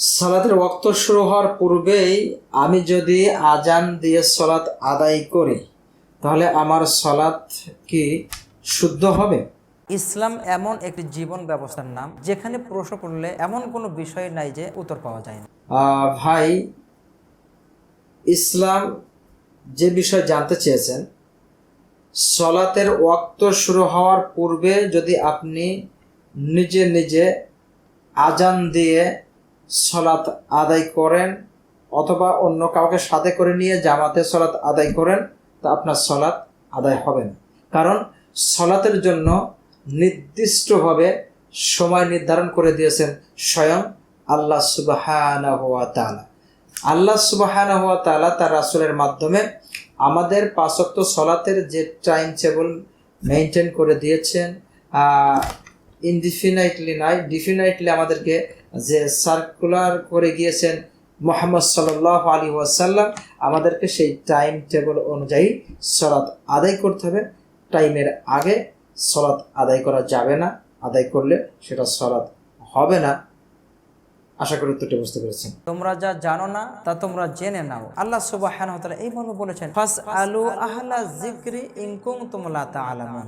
সালাতের ওয়াক্ত শুরু হওয়ার পূর্বেই আমি যদি আজান দিয়ে সলাৎ আদায় করি তাহলে আমার সলাৎ কি শুদ্ধ হবে? ইসলাম এমন একটি জীবন ব্যবস্থার নাম যেখানে প্রশ্ন করলে এমন কোনো বিষয় নাই যে উত্তর পাওয়া যায় না। ভাই ইসলাম যে বিষয় জানতে চেয়েছেন সলাতের ওয়াক্ত শুরু হওয়ার পূর্বে যদি আপনি নিজে নিজে আজান দিয়ে সলাৎ আদায় করেন অথবা অন্য কাউকে সাথে করে নিয়ে জামাতে সলাৎ আদায় করেন, তা আপনার সলাৎ আদায় হবে না। কারণ সলাতের জন্য নির্দিষ্টভাবে সময় নির্ধারণ করে দিয়েছেন স্বয়ং আল্লাহ সুবাহানা হুয়া তাআলা। আল্লাহ সুবাহানা হওয়া তাআলা তার রাসূলের মাধ্যমে আমাদের পাঁচক্ত সলাতের যে টাইম টেবল মেনটেন করে দিয়েছেন ইনডিফিনাইটলি নাই ডিফিনাইটলি আমাদেরকে যে সার্কুলার করে গিয়েছেন মোহাম্মদ সাল্লাহ আলী ওয়াসাল্লাম, আমাদেরকে সেই টাইম টেবল অনুযায়ী সলাৎ আদায় করতে হবে। টাইমের আগে সলাৎ আদায় করা যাবে না, আদায় করলে সেটা সলাৎ হবে না। আশা করি উত্তরটি বুঝতে পেরেছেন। তোমরা যা জানো না, তা তোমরা জেনে নাও। আল্লাহ সুবাহ এইভাবে বলেছেন ফাস আলু আহলা জিক্রি ইনকুম তোমলা তা